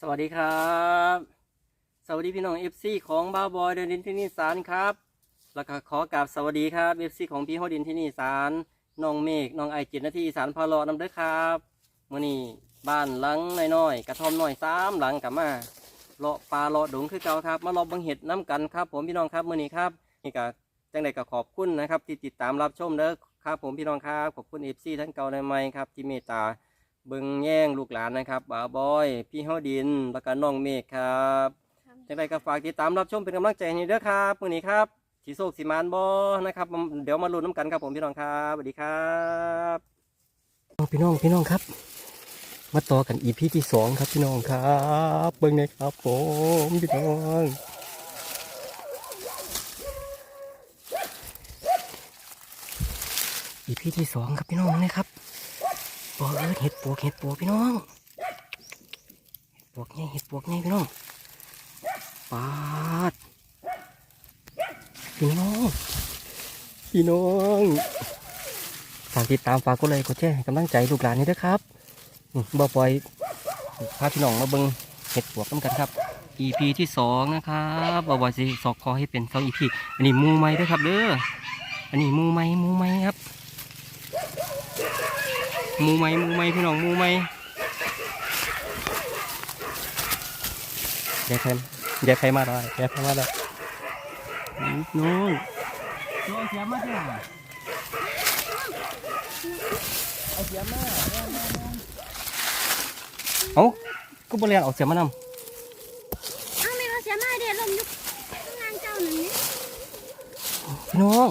สวัสดีครับ สวัสดีพี่น้องเอฟซีของบ้าบอยเดินดินที่นี่สารครับ แล้วก็ขอกราบสวัสดีครับเอฟซีของพี่ฮอดินที่นี่สารน้องเมฆน้องไอจิตนาทีสารพาลาะนำเด้อครับมื่อนี้บ้านหลังน้อยๆกระท่อมน้อยสามหลังกลับมาเลาะปลาเลาะดงคือเก่าครับมาเลาะบังเห็ดน้ำกันครับ ผมพี่น้องครับมื่อนี้ครับนี่ก็จังใดก็ขอบคุณนะครับ ที่ติดตามรับชมเด้อครับ ผมพี่น้องครับขอบคุณเอฟซีทั้งเก่าและใหม่ครับที่เมตตา เบิงแย่งลูกหลานนะครับบ่าวบอย พี่เฮาดินแล้วก็น้องเมฆครับจังไรก็ฝากติดตามรับชมเป็นกำลังใจให้เด้อครับมื้อนี้ครับสีโศกสีมานบอนะครับเดี๋ยวมาลุ้นน้ำกันครับผมพี่น้องครับสวัสดีครับพี่น้องพี่น้องครับ มาต่อกันอีพีที่สองครับพี่น้องครับเบิ่งเลยครับผมพี่น้องอีพีที่สองครับพี่น้องนะครับ ปอกเอิดเห็ดปวกเห็ดปวกพี่น้องเห็ดปวกไงเห็ดปวกไงพี่น้องปาดพี่น้องพี่น้องฝากติดตามฝากกดไลค์กดแชร์ให้กำลังใจลูกหลานนี่ด้วยครับบ่ปล่อยพาพี่น้องมาเบิ่งเห็ดปวกกันกันครับ EP ที่สองนะครับบ่บ่อยสิสอกคอให้เป็นสอง EP อันนี้มูไม้ด้วยครับเด้ออันนี้มูไม้มูไม้ครับ มูไหมหมูไหมพี่น้องหมูไหมเดี๋ยวใครเดี๋ยวใครมาได้เดี๋ยวใครมาได้น้องน้องเสียมาที่ไหนเอาเสียมาเอาก็บริเวณเอาเสียมานำเอาไม่เอาเสียมาเดี๋ยวลมยุบข้างล่างเจ้าหนึ่งนี่พี่น้อง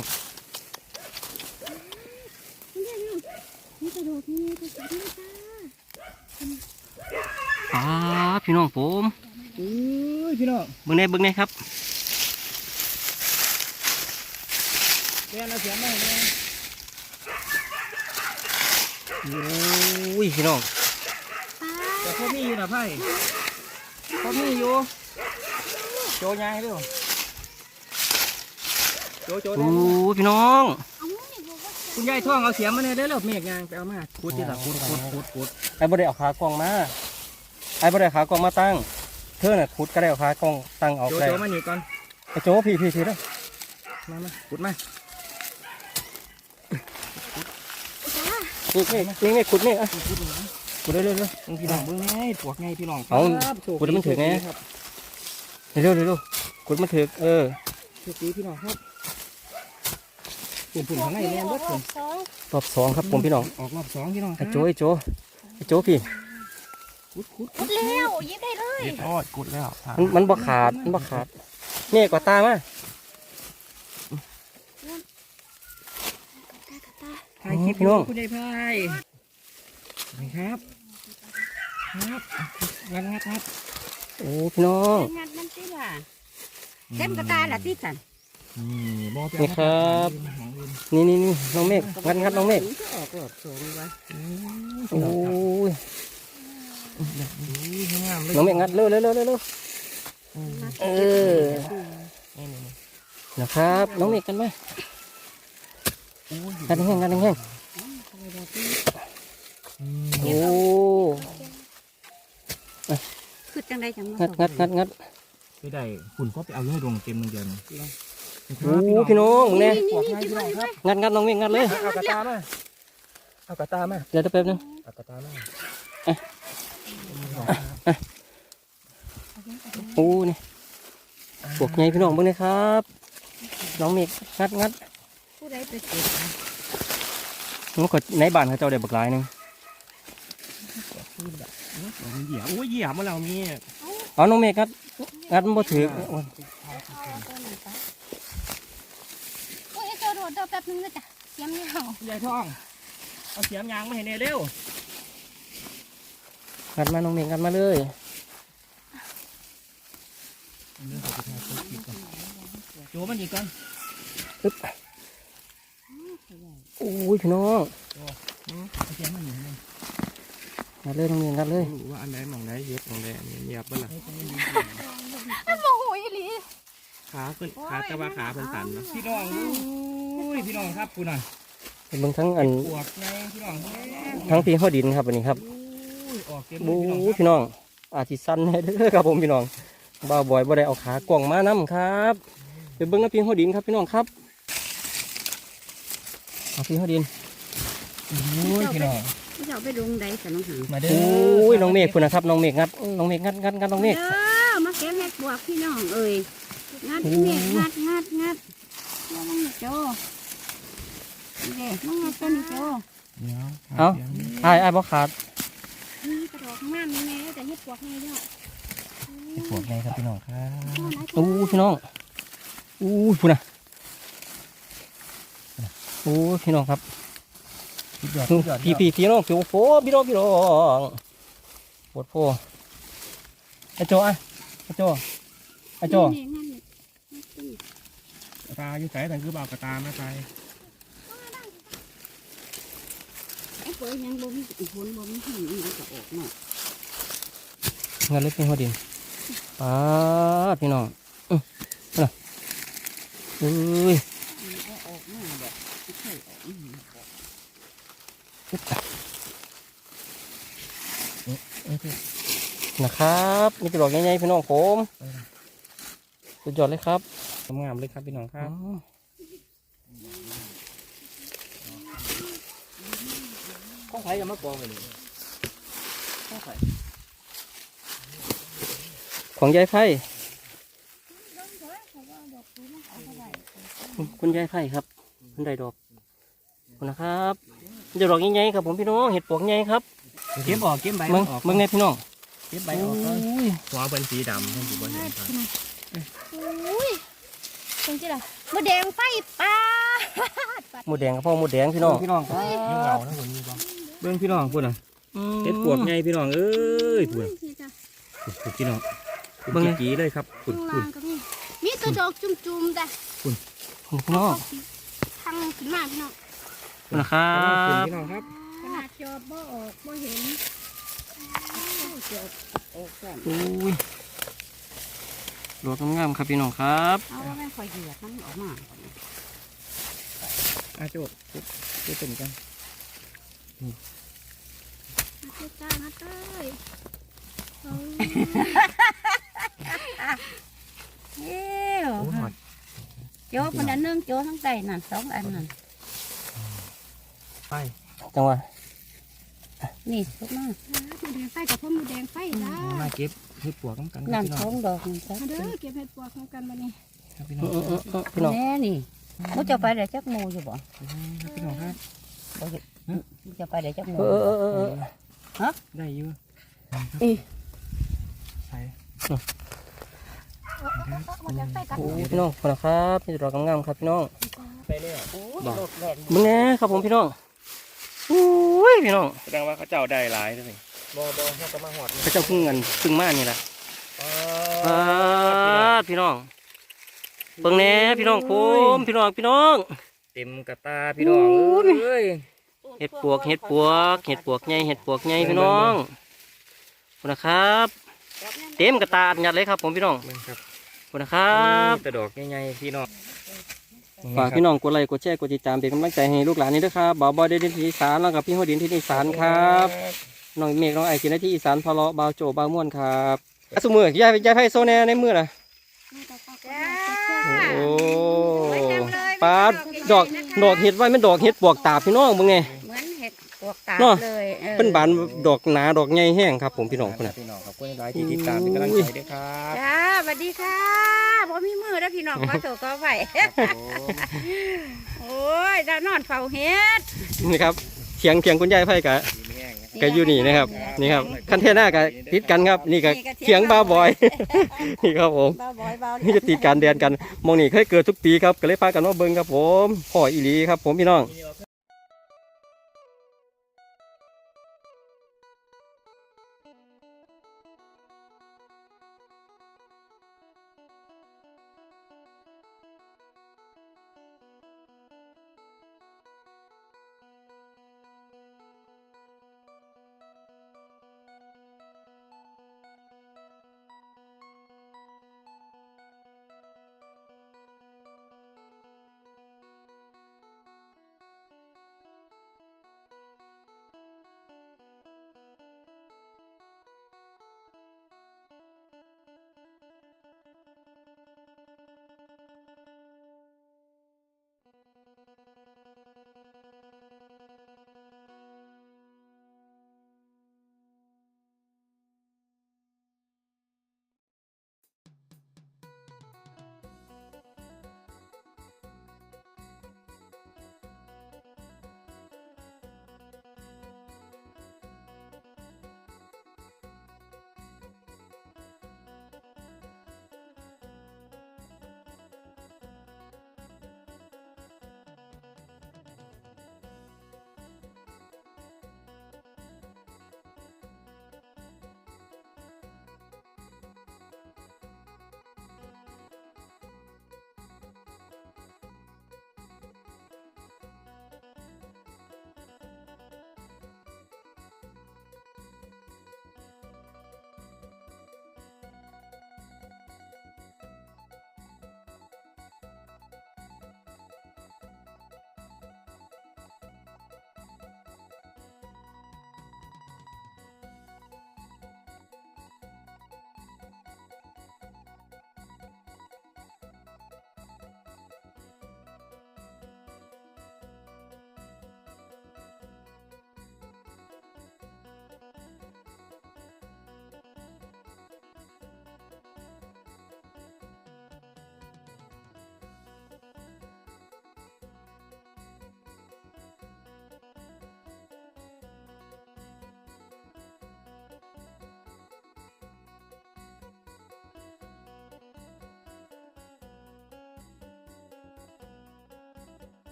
เดี๋ยวนี่ นี่กระโดดนี่กระโดดนี่จ้าป้าพี่น้องผมเอ้ยพี่น้องเบิ่งในเบิ่งในครับแกนเอาเสียงมาให้แม่โอ้ยพี่น้องแต่พ่อมีอยู่นะไพ่พ่อมีอยู่โจยายเร็วโจโจโอ้ได้พี่น้อง คุณยายท่องเอาเสียงมาเนี่ยได้แล้วเมฆยางไปเอามาขุดที่ละขุดขุดขุดขุดไอ้บ่ได้เอาขากล้องมาไอ้บ่ได้เอาขากล้องมาตั้ง เธอน่ะขุดก็ได้เอาขากล้องตั้งเอาโจก็ได้โจมาหนีก่อนไอ้โจพี่พี่พี่เด้อมามาขุดมานี่นี่นี่นี่ขุดนี่อะขุดเร็วเร็วเร็วมึงพี่น้องเบิ่งไงปวกไงพี่น้องเอาครับโชคขุดให้มันถึงไงครับเร็วเร็วเร็วขุดมาถึกเออโชคดีพี่น้องครับ ปุ่มปุ่มข้างในแม่นเบิดผมสองรอบสองครับผมพี่น้องออกรอบสองพี่น้องคไอ้รับโจไอ้โจไอ้โจพี่ขุดขุดกดแล้วหยิบได้เลยเรียบร้อยขุดแล้วมันมันบ่ขาดมันบ่ขาดนี่กว่าตามาตาตาถ่ายคลิปอยู่คุณยายพายนี่ครับครับงัดงัดงัดโอ้พี่น้องงัดมันสิล่ะเต็มกระตาละที่สัน นี่บอนี่ครับ นี่นี่นี่น้องเมฆงัดงัดน้องเมฆออกรอบสองวะโอ้ยงามเลยน้องเมฆงัดเร็วเร็วเร็วเร็วเร็วเออนะครับ น้องเมฆกันไหมงัดแห้งงัดแห้งโอ้คือจังได้จังงัดงัดงัดงัดไม่ได้คุณก็ไปเอาให้ดวงเต็มเดียวนี่ โอ้พี่น้องมึงเนี่ยปลอดภัยพี่น้องครับงัดงัดน้องเมฆงัดเลยเอากระตามาเอากระตามาเดี๋ยวแป๊บนึงเอากระตามาโอ้นี่พวกใหญ่พี่น้องเบิ่งเลยครับน้องเมฆงัดงัดผู้ใดไปเก็บมันก็ในบ้านเขาเจ้าได้บักหลายหนึงเหยียบโอ้ยเหยียบมาแล้วนี่เอาน้องเมฆงัดงัดมันบ่ถือ โอ้ยโอ้ยเจ้าโดดเดี๋ยวแป๊บนึงนะจ้ะเสียมยาวยายทอง เอาเสียมยางมาให้เนเร็วงัดมาน้องเมฆงัดมาเลยโจมันอีกก่อนอึ๊บโอ้ยพี่น้องเอาเสียมมันอยู่นี่งัดเลยน้องเมฆงัดเลย รู้ว่าอันไหนหมองไหนเย็บหมองไหนเยียบบ้างล่ะ มันโมโหอีหลี ขาขึ้นขาตะว่าขาเพิ่นสันเนาะพี่น้องอุ้ยพี่น้องครับคุณน่ะเบิ่งทั้งอันปวดไงพี่น้องทั้งพี่ข้อดินครับอันนี้ครับอุ้ยออกเต็มเลยบูพี่น้องครับพี่น้อง อาทิสั้นให้เด้อครับผมพี่น้องบ่าวบอยบ่ได้เอาขากล่องมานํครับเดี๋ยวเบิ่งน้ำพิงหัวดินครับพี่น้องครับเอาพิงหัวดินโอ้ยพี่น้องพี่เจ้าไปลงใดกับน้องหางมาเด้โอ้ยน้องเมฆคุณนะครับน้องเมฆงัดน้องเมฆงัดงัดงัดน้องเมฆเด้อมาเก็บเห็ดบวกพี่น้องเอ้ย งัดพี่เมฆงัดงัดงัดแล้วมันโจนี่เด้น้องงัดตัวนี้โจเดี๋ยวเอ้าไอ้ไอ้ายบ่ขาดนี่กระดอกงามนี่แม่แต่เห็ดบวกนี่เนาะไปปวดไงครับพี่น้องครับโอ้ยพี่น้องโอ้ยพูดนะโอ้ยพี่น้องครับสุดยอดพี่สุดยอดพี่พี่พี่น้องพี่โอ้โหพี่น้องพี่น้องปวดโพไอ้โจไอ้ไอ้โจไอ้โจนี่งัดนี่ ตาอยู่ไสแต่คือเบากระตามาใส่ไอ้เปิดยังบ่มีอีกคนบ่มีหินมันก็ออกเนาะเงินเล็กเป็นหัวดินป้าดพี่น้องอื้อน่ะเอ้ยมันก็ออกมาแบบไม่เคยออกมานะครับมีกระดอกใหญ่ๆพี่น้องผมสุดยอดเลยครับ งามๆเลยครับพี่น้องครับอ๋อข้องไผ่กับมะกองเลยข้องไผ่ของยายไพ่คุณยายไพ่ครับคุณได้ดอกขอบคุณนะครับเดี๋ยวดอกใหญ่ๆครับผมพี่น้องเห็ดปวกใหญ่ครับเก็บออกเก็บใบเมืองออกเมืองไงพี่น้องเก็บใบออกก่อนหัวเป็นสีดำท่านอยู่บนเห็นครับอุ้ย จริงๆล่ะมะแดงไฟปลาหมูแดงกับพ่อหมูแดงพี่น้องพี่น้องครับยุ่งเหงานะคนนี้บ้างเบิ่งพี่น้องพูดน่ะอืมเก็บปวกไงพี่น้องเอ้ยพูดน่ะนี่จ้ะพูดพี่น้องเป็นเบิ่งไงจีๆเลยครับพูดข้างพูดล่างก็มีมีตัวดอกจุ่มๆแต่พี่น้องทางขึ้นมาพี่น้องขอบคุณนะครับพี่น้องครับขนาดจอบบ่ออกบ่เห็นจอบออกก่อนอุ้ย ดอกงามๆครับพี่น้องครับเอาแม่คอยเหยียดมันออกมาอาโจบจุ๊บจุบเป็นกันเจ้าจ้านะเต้ยเอาเอ้วโอ้หอดโจ้คนอันนึงโจ้ทั้งใจนั่นสองอันนั่นไปจังหวะนี่ทุกมาหมูแดงไฟกับพ่อหมูแดงไฟจ้ามาเก็บ เห็ดปวกน้ำกันครันั่บนพี่น้สอองงดอกนี่จ้าเด้อเก็บเห็ดปวกของกันมานี่ครับพี่น้อืองมอืมอืมพี่น้องแม่นี่มุจะไปเดี๋ยวจักหมูอยู่บ่ครับพี่น้องครับบ่เห็นมุจะไปเดี๋ยวจักหมูเออเออเออเออได้อยู่อีใส่หมูแดงไฟกันโอ้พี่น้องขอบคุณนะครับมีดอกงามๆครับพี่น้องไปแล้วโลดแล่นมึงแน่ครับผมพี่น้องอุ้ยพี่น้องแสดงว่าเขาเจ้าได้หลายด้วย บอบอเขาก็มาหอดพระเจ้าพึ่งเงินพึ่งมานี่แหละอ่าพี่น้องเบิ่งแน่พี่น้องผมพี่น้องพี่น้องเต็มกระตาพี่น้องเอ้ยเห็ดปวกเห็ดปวกเห็ดปวกใหญ่เห็ดปวกใหญ่พี่น้องคุณนะครับ เต็มกระตาอัดยัดเลยครับ ผมพี่น้องเบิ่งครับขอบคุณนะครับแต่ดอกใหญ่ๆพี่น้องฝากพี่น้องกดไลค์กดแชร์กดติดตามเป็นกำลังใจให้ลูกหลานนี้ด้วยครับบ่าวบอยเดนที่สานแล้วกับพี่หัวดินที่อีสานครับ น้องเมฆน้องไอกินที่อีสานพอเลาะบ่าวโจบ่าวม่วนครับอะสมือยายยายไพ่โซแน่ในมือน่ะจ้าโอ้ปาดดอกดอกเห็ดไว้มันดอกเห็ดปวกตาบพี่น้องมึงไงเหมือนเห็ดปวกตาเนาะเลยออเป็นบานดอกหนาดอกใหญ่แห้งครับ ผมพี่น้องคนน่ะพี่น้องขอบคุณหลายที่ติดตามเป็นกำลังใจด้วยครับจ้าสวัสดีค่ะบ่มีมือแล้วพี่น้องขอโทษขอไปโอ้ยดาวนอนเฝ้าเห็ดนี่ครับเถียงเถียงคุณยายไพ่กะ กะอยู่นี่นะครับ นี่ครับคันเทน่ากะติดกันครับ นี่กะเถียงบ้าบอย นี่ครับผมเบาบ่อยเบานี่จะติดการเดียนกันมองนี่เคยเกิดทุกปีครับก็เลยพากันว่าเบิ้งครับผมพ่ออีหลีครับ ผมพี่น้อง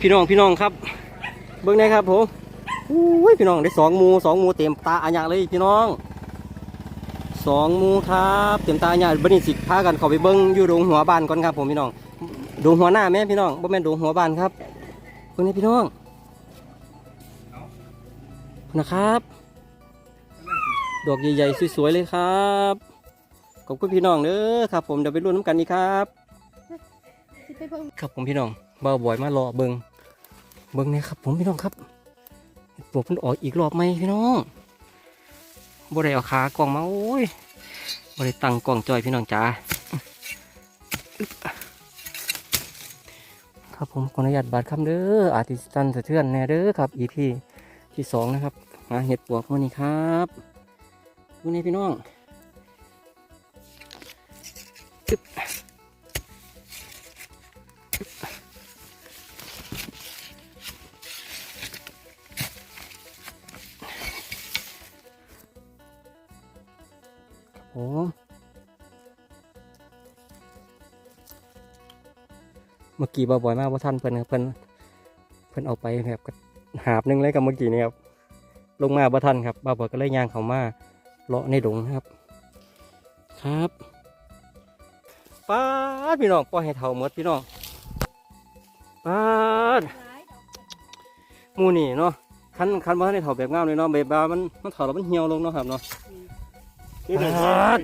พี่น้องพี่น้องครับ เบิ้งได้ครับผมอุ้ยพี่น้องได้สองหมูสองหมูเต็มตาอัญญาเลยพี่น้องสองหมูครับเต็มตาอัญญาบันนี้สิพากันเข้าไปเบิ้งอยู่ดงหัวบ้านก่อนครับผมพี่น้องดงหัวหน้าแม่พี่น้องบ่แม่นดงหัวบ้านครับเบิ้งนี่พี่น้องนะครับดอกใหญ่ๆสวยๆเลยครับขอบคุณพี่น้องเด้อครับ ผมเดี๋ยวไปรุ่นน้ำกันนี่ครับสิไปเบิ่งครับผมพี่น้องเบาบ่อยมารอเบิง เบิงนี่ครับผมพี่น้องครับเห็ดปวกมันออกอีกรอบไหมพี่น้องบ่ได้เอาขากล่องมาโอ้ยบ่ได้ตั้งกล่องจอยพี่น้องจ๋าครับผมขออนุญาตบาดคำเด้ออาทิสตันสะเทือนแน่เด้อครับ EP ที่สองนะครับหาเห็ดปวกวันนี้ครับดูนี่พี่น้อง มื่อกี้บ่บ่อยมากว่าท่านเพิ่นครับเพิ่นเพิ่นเอาไปแบบหาบหนึงเลยกับเมื่อกี้นี่ครับลงมาบ่ทันครับบ่าวบ่อยก็เลยย่างเขามาเลาะในดงครับ ครับป้าดพี่น้องปล่อให้เท่าหมดพี่น้องป้าดมูนี่เนาะคันคันว่าให้เท่าแบบงามเลยเนาะแบบว่ามันมันเท่าแล้วมันเหี่ยวลงเนาะครับเนาะป้าด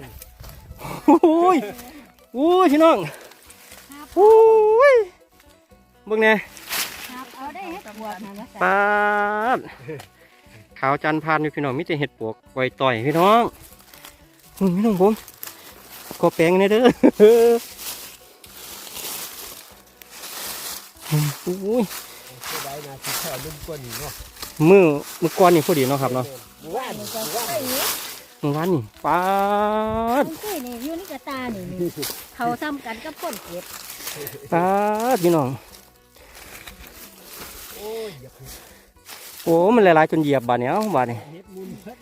โอ้ยโอ้ยพี่น้อง โอ้ยเบิ่งแน่ครับเอาได้เฮ็ดบวกนะนะปาดขาวจันทร์พานอยู่พี่น้องมิจะเห็ดปวกไวต่อยพี่น้องอืมพี่น้องผมก็แปลงในเด้อโอ้ยเดนะที่แค่ลุ่มก้นเนาะมือมือก้อนนี่พอดีเนาะครับเนาะว่านนี่ก็ใส่นี่มือร้านนี่ปาด มันคือนี่อยู่นี่กระตานี่นี่เขาทำกันกับคนเก็บ ปาดพี่น้องโอ้ยอย่าโอ้มันหลายๆจนเหยียบบาดเนี้ยบาดนี้เฮ็ดมุนเฮ็ด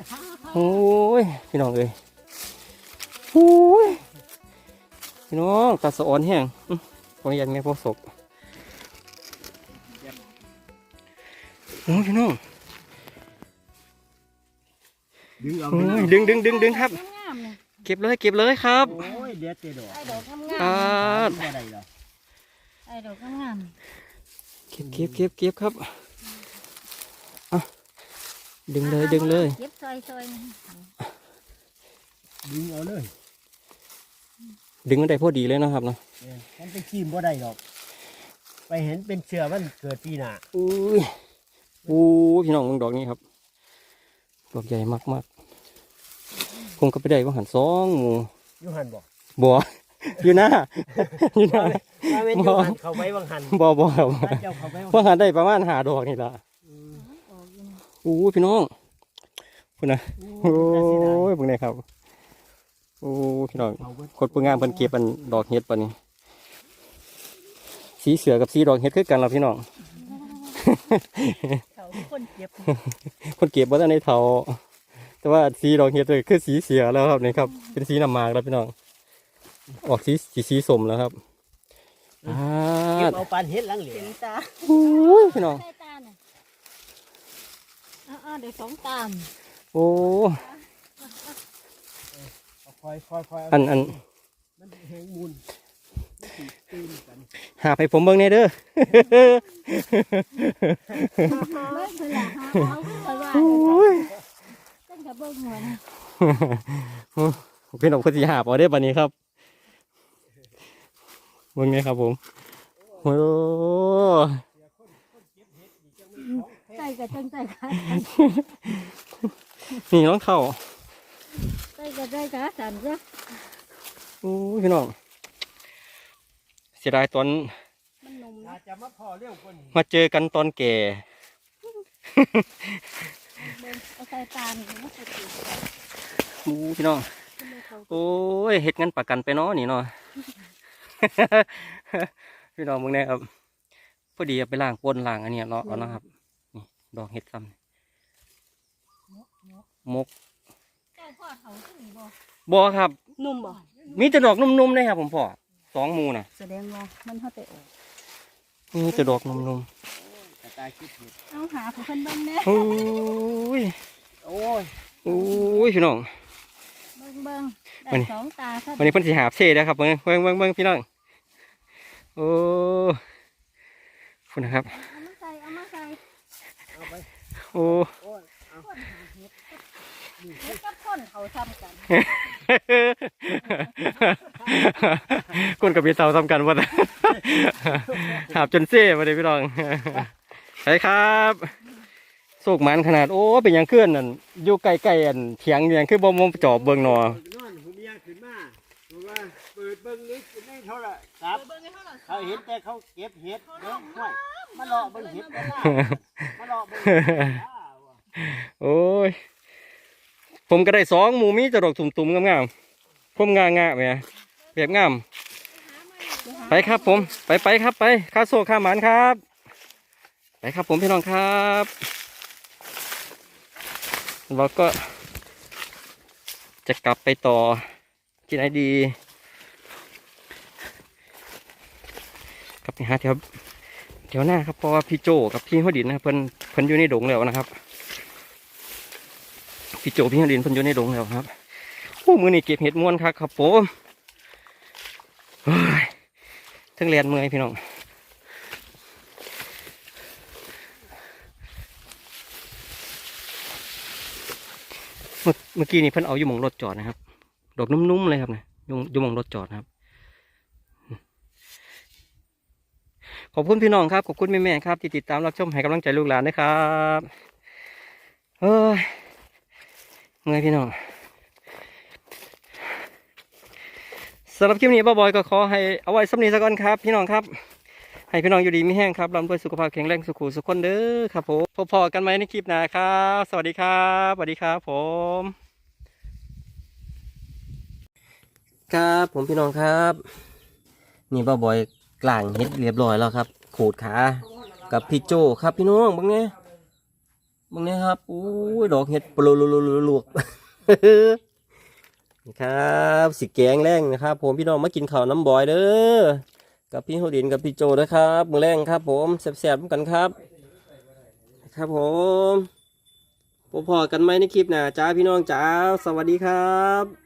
โอ้ยพี่น้องเอ้ยโอ้ยพี่น้องตาสะออนแห้งอื้อขออนุญาตแม่พ่อศกโอ้ยพี่น้องดึงเอาโอ้ยดึงดึงดึงดึงครับงามๆนี่เก็บเลยเก็บเลยครับโอ้ยเดี๋ยวเตะดอกไอ้ดอกงามอ่าบ่ได้หร อกๆไอ้ดอกงามเก็บเก็บเก็บเก็บครับอะดึงๆเลยดึงเลยเก็บซอยๆนี่ดึงเอาเลย ดึงมันได้พอดีเลยเนาะครับเนาะเออมันไปจิ้มบ่ได้หรอก ไปเห็นเป็นเสือมันเกิดปีหน้าอุ้ยโอ้ยพี่น้องมึงดอกนี้ครับดอกใหญ่มากมากๆผมก็ไปได้ว่าหันสองหมูอยู่หันบ่บัว อยู่หน้าอยู่หน้าถ้าเป็นอยู่หันเขาไว้บางหันบัวบัวครับถ้าเจ้าเขาไว้บางว่าหาได้ประมาณหาดอกนี่ละอืมออกอยู่นี่โอ้ยพี่น้องคุณนะโอ้โอ้ยน่าเสียดายยเบิ่งนี่ครับโอ้ยพี่น้องเขาเบิดคนผู้งามเพิ่นเก็บอันดอกเห็ดปะนี่สีเสือกับสีดอกเห็ดคือกันล่ะพี่น้องเขาคนเก็บคนเก็บบ่ทันได้เท่าแต่ว่าสีดอกเห็ดเลยคือสีเสือแล้วครับนี่ครับ เป็นสีน้ำหมากแล้วพี่น้อง ออกสีสีสีสมแล้วครับอ่าเก็บเอาปานเฮ็ดหลังเหลือเห็นตาโอ้ยพี่น้อง ใส่ตาน่ะอ้าวๆเดี๋ยวสองตามโอ้เอาคอยคอยคอยอันอันมันแหงมูลมันสิตื่นกันหาให้ผมเบิ่งแน่เด้อ เบิ่งเพิ่นล่ะหาเอาไปว่าโอ้ยตั้งแต่เบิ่งหัวนะพี่น้องคนที่หาบเอาได้ปะนี้ครับ เบิ่งนี่ครับผมโอ้ใส่กับจังใส่กันนี่น้องเท่าใส่กับใส่กับสันซะโอ้ยพี่น้องเสียดายตอนมาเจอกันตอนแก่เอาใส่ตานี่มันจะติดโอ้พี่น้อง โอ้ยเฮ็ดเงินประกันไปเนาะนี่เนาะ พี่น้องมึงเนี่ยครับพอดีเอาไปล้างก้นล้างอันเนี้ยเนาะเอานะครับนี่ดอกเห็ดซ้ำนี่มกเจ้าพ่อเขาขึ้นบ่บอครับนุ่มบ่มีแต่ดอกนุ่มๆเลยครับ ผมพ่อสองหมูน่ะ แสดงว่ามันเฮาแต่ออกมีแต่ดอกนุ่มโอ้ายคลิปเห็ดเอาหาผู้คนเบิ่งแน่โอ้ยโอ้ย โอ้ยพี่น้องเบิ่ งเบิ่งได้วันนี้ สองตาซะวันนี้เพิ่นสิหาบเซ่แล้วครับเบิ่งเบิ่งเบิ่งเบิ่งพี่น้องโอ้คุณนะครับ เอามาใส่เอามาใส่เอาไปโอ้ โอ้ยเอาคนหาเห็ดเห็ดกับคนเขาทำกัน คนกับพี่เตาทำกันว่าหาบจนเซ่มาเลยพี่น้องไปครับ โศกมันขนาดโอ้เป็นหยังเคลื่อนนั่นอยู่ไกลๆอันเถียงอยู่หยังคือบ่มมจอบเบิ่งหนอ นอนหูเมียขึ้นมาบอกว่าเปิดเบิ้งลิฟต์ในโทรศัพท์เขาเห็นแต่เขาเก็บเห็ดเด้อห้วยมาหลอกเบิ้งเห็ดกันล่ะมาหลอกเบิ้งเห็ดกันล่ะว่ะโอ้ย ผมก็ได้สองหมูมีจะดอกตุ่มๆงามๆผมงางะแหมแบบงาม ไปครับผม ไปไปครับไปข้าโซ่ข้าหมานครับ ไปครับผมพี่น้องครับ เราก็ จะกลับไปต่อที่ไหนดีกลับไปหาแถวแถวหน้าครับเพราะว่าพี่โจกับพี่หัวดินนะเพิ่นเพิ่นอยู่ในดงแล้วนะครับ พี่โจพี่หัวดินเพิ่นอยู่ในดงแล้วครับโอ้มือนี่เก็บเห็ดม้วนครับครับผมทั้งเรียนเมื่อยพี่น้อง เมื่อกี้นี่เพิ่นเอาอยู่หมองรถจอดนะครับ ดอกนุ่มๆเลยครับเนี่ยอยู่อยู่หมองรถจอดนะครับ ขอบคุณพี่น้องครับ ขอบคุณแม่ๆครับ ที่ติดตามรับชมให้กำลังใจลูกหลานนะครับเฮ้ยเมื่อยพี่น้องสำหรับคลิปนี้บ้าบอยก็ขอให้เอาไว้สำนีสักก่อนครับ พี่น้องครับ ให้พี่น้องอยู่ดีไมีแห้งครับร่ำรวยสุขภาพแข็งแรงสุขุสุขคนเด้อครับผมพบๆกันไหมในคลิปหน้าครับ สวัสดีครับสวัสดีครับผมครับผมพี่น้องครับ นี่บ้าบอยกลางเฮ็ดเรียบร้อยแล้วครับ ขูดขากับพี่โจครับพี่น้องบังเนี้ยบังเนี้ยครับอู้ยดอกเห็ดปลุลลลวกครับสิแกงแรงนะครับ ผมพี่น้องมากินข้าวน้ำบอยเด้อ กับพี่โฮดินกับพี่โจนะครับ มือแรงครับ ผมแซ่บๆกันครับ ครับผมพบพอกันไหมในคลิปหน้าจ้าพี่น้องจ้าสวัสดีครับ